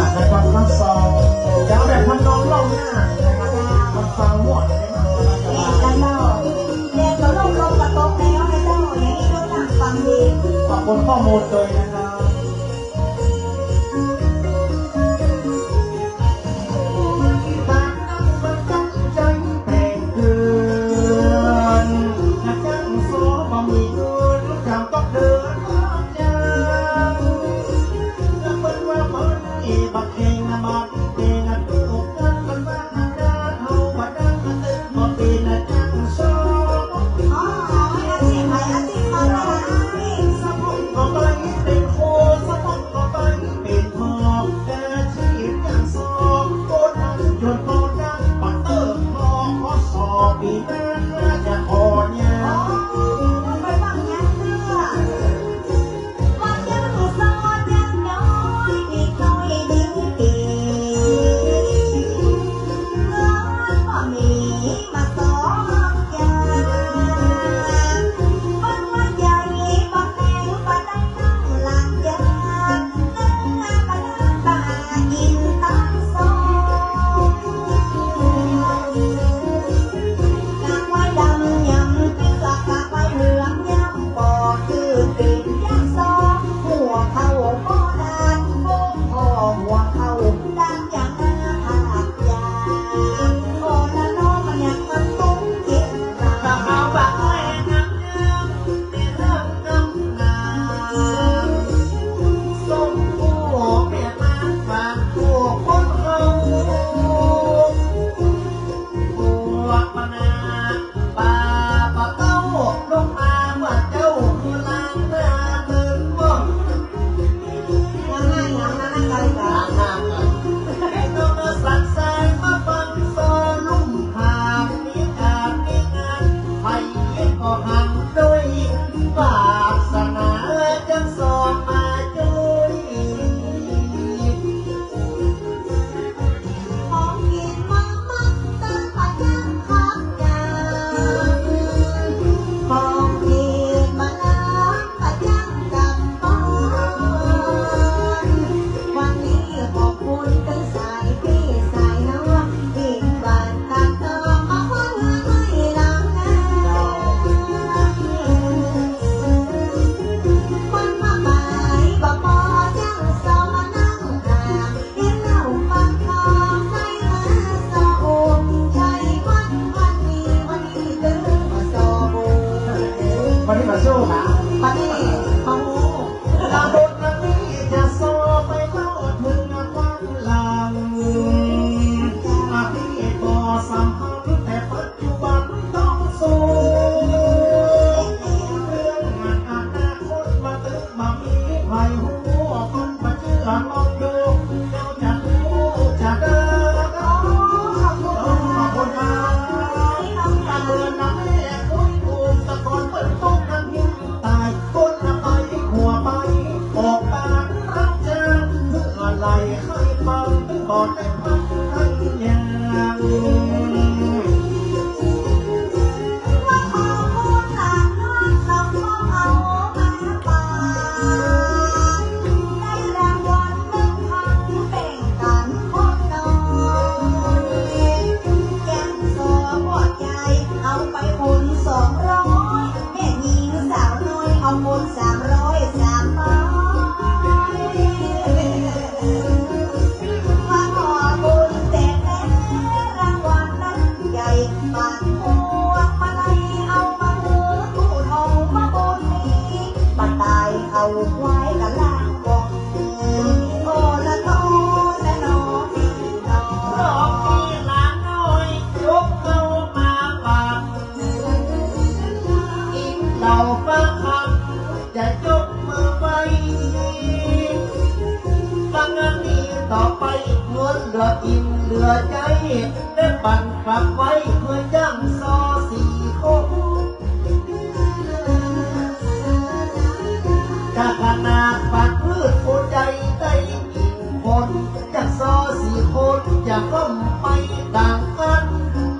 าศและความทั้งสองจะแบบพันน้องล่องหน้ามันฟังหมดเลยนึ่งฟังดีขอบคุณข้อมูลเลยนะ Oh.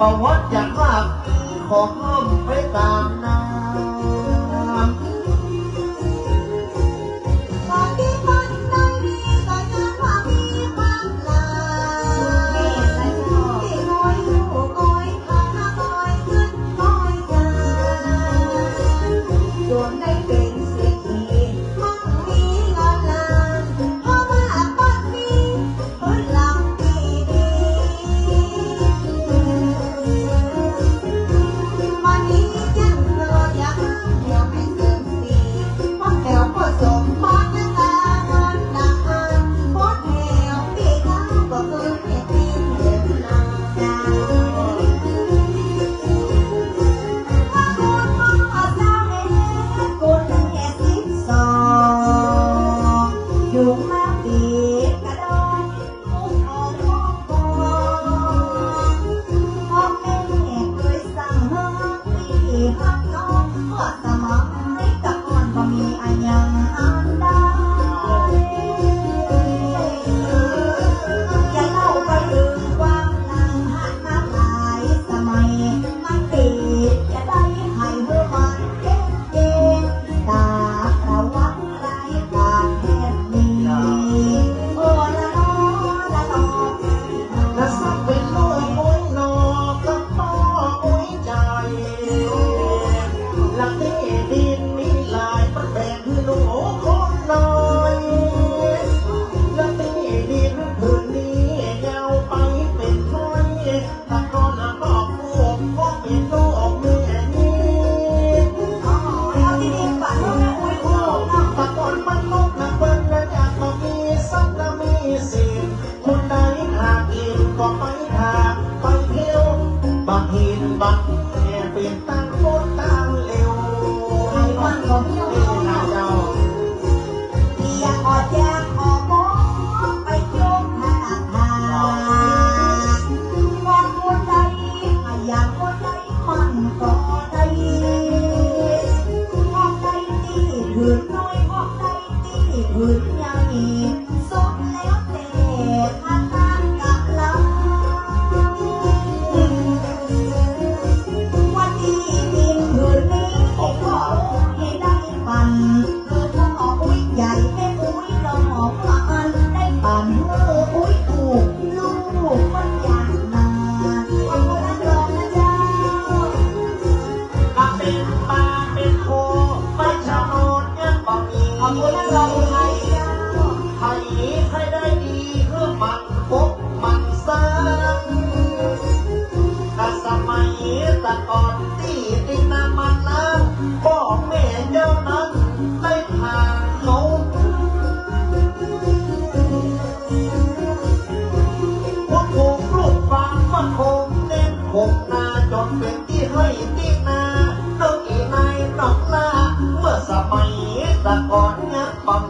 ประวัติอยากมากของ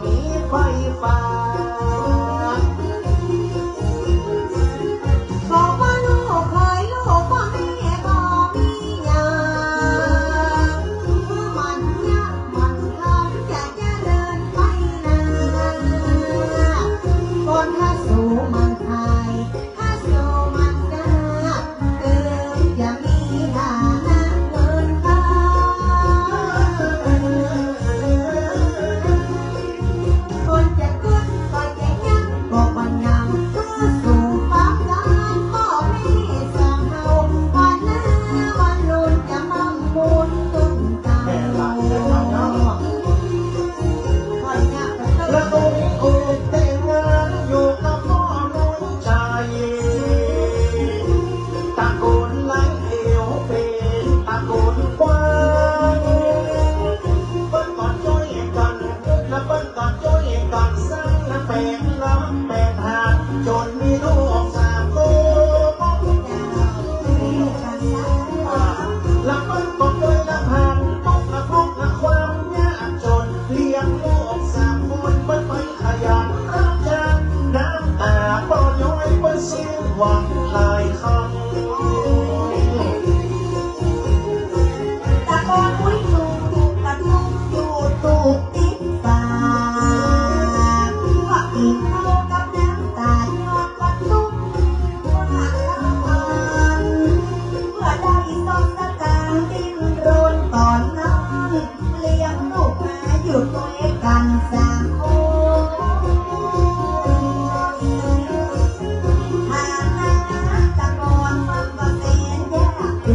一块一块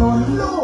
no, no.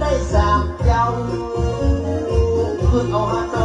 tay giảm cao hương âu hát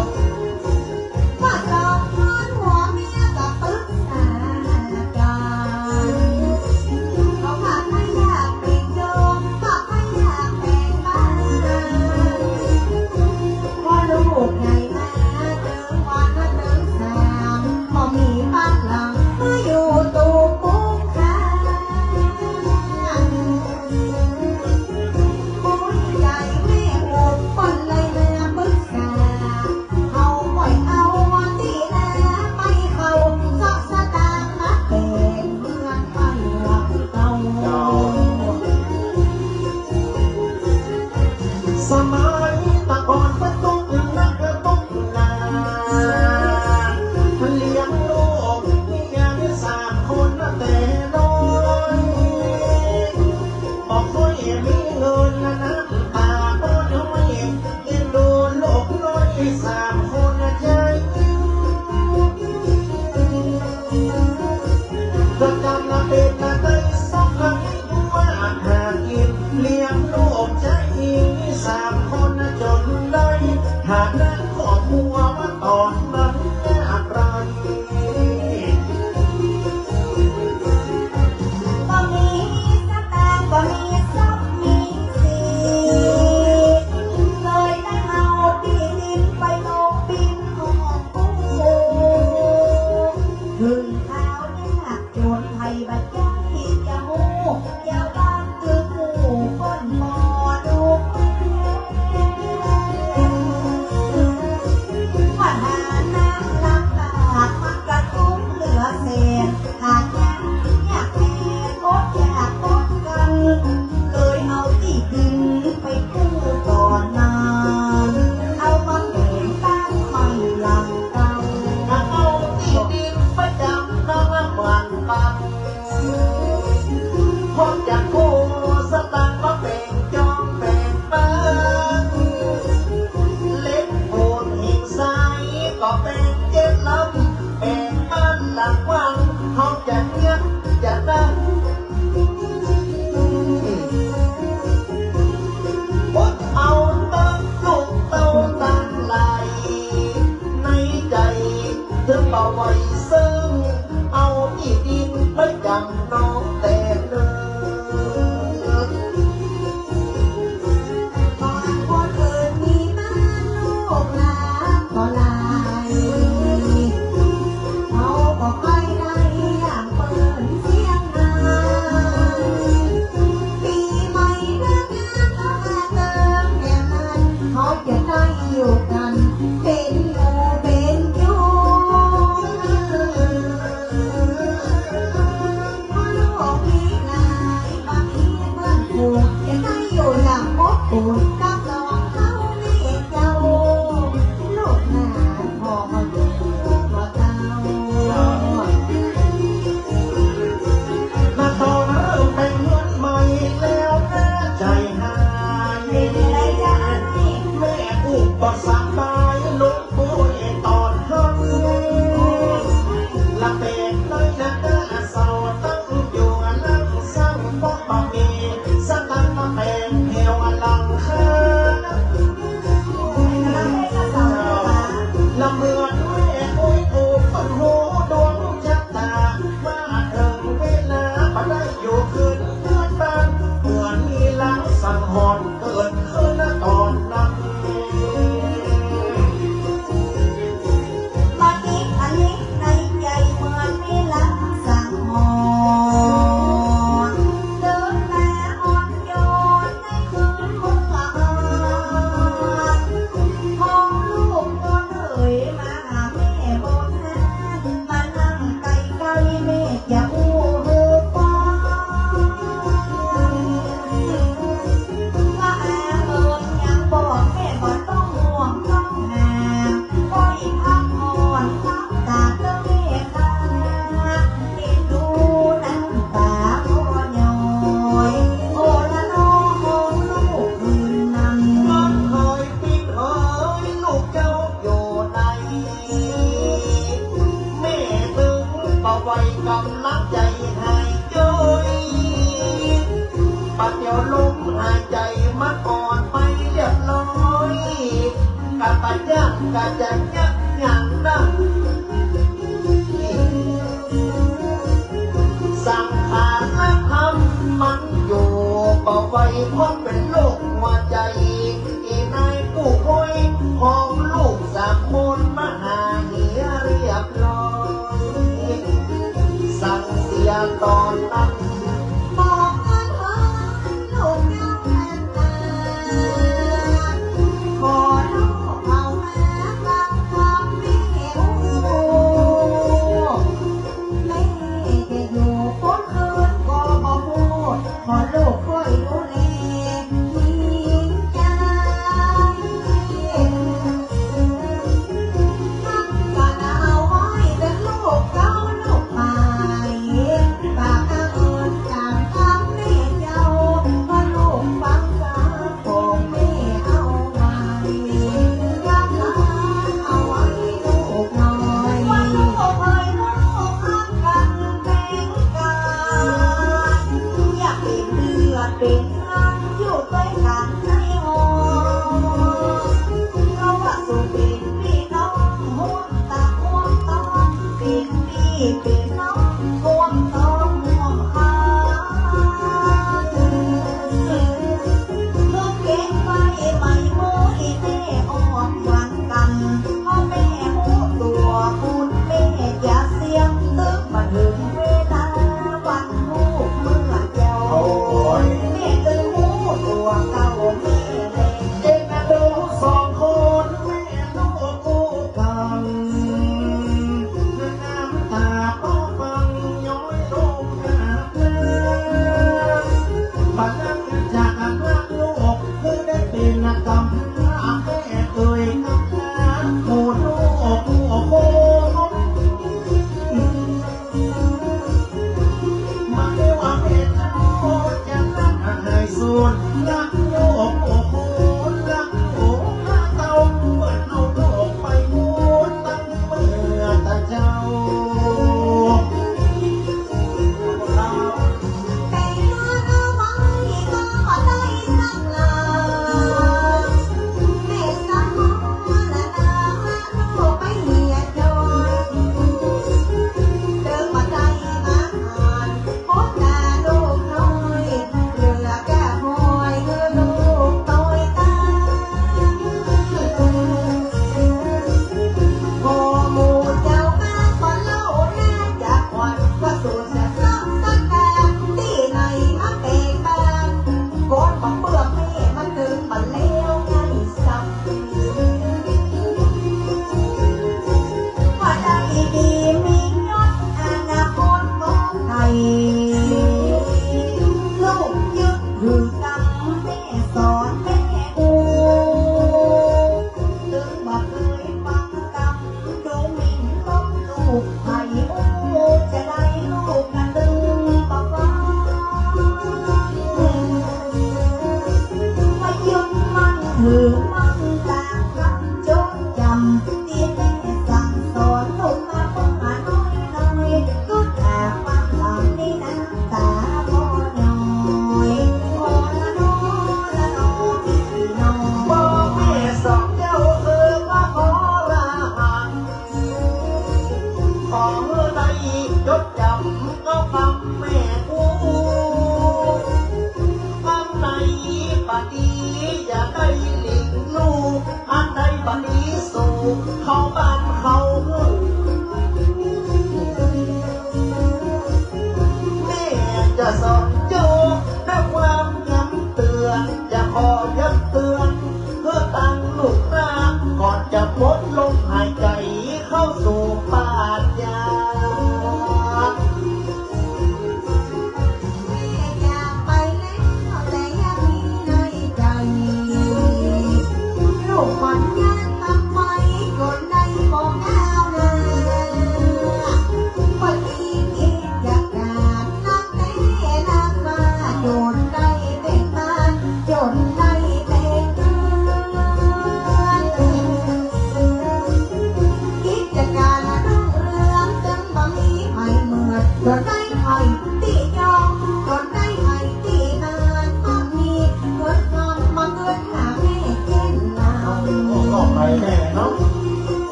Sama có tên kết lắm. Em mắt lạc quan không chẳng nhất chẳng đăng Bọn ao tắc dụng tâu tắc lại, Nay đầy thương bao vầy 平安又发财 God long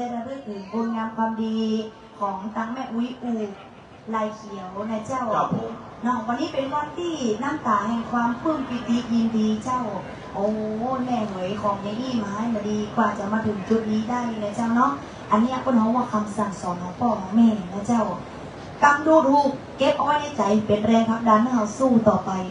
ได้ระลึกถึงบุญงามความดีของทั้งแม่อุ้ยอูลายเขียวนะเจ้าน้องวันนี้เป็นวันที่น้ำตาแห่งความปลื้มปิติยินดีเจ้า โอ้แม่หวยของยายอี้มาให้มาดีกว่าจะมาถึงจุดนี้ได้นะเจ้าเนาะอันนี้ยก็น้องว่าคำสั่งสอนของพ่อของแม่นะเจ้ากำดูดูกเก็บอ้อยในใจเป็นแรงผลักดันให้เราสู้ต่อไป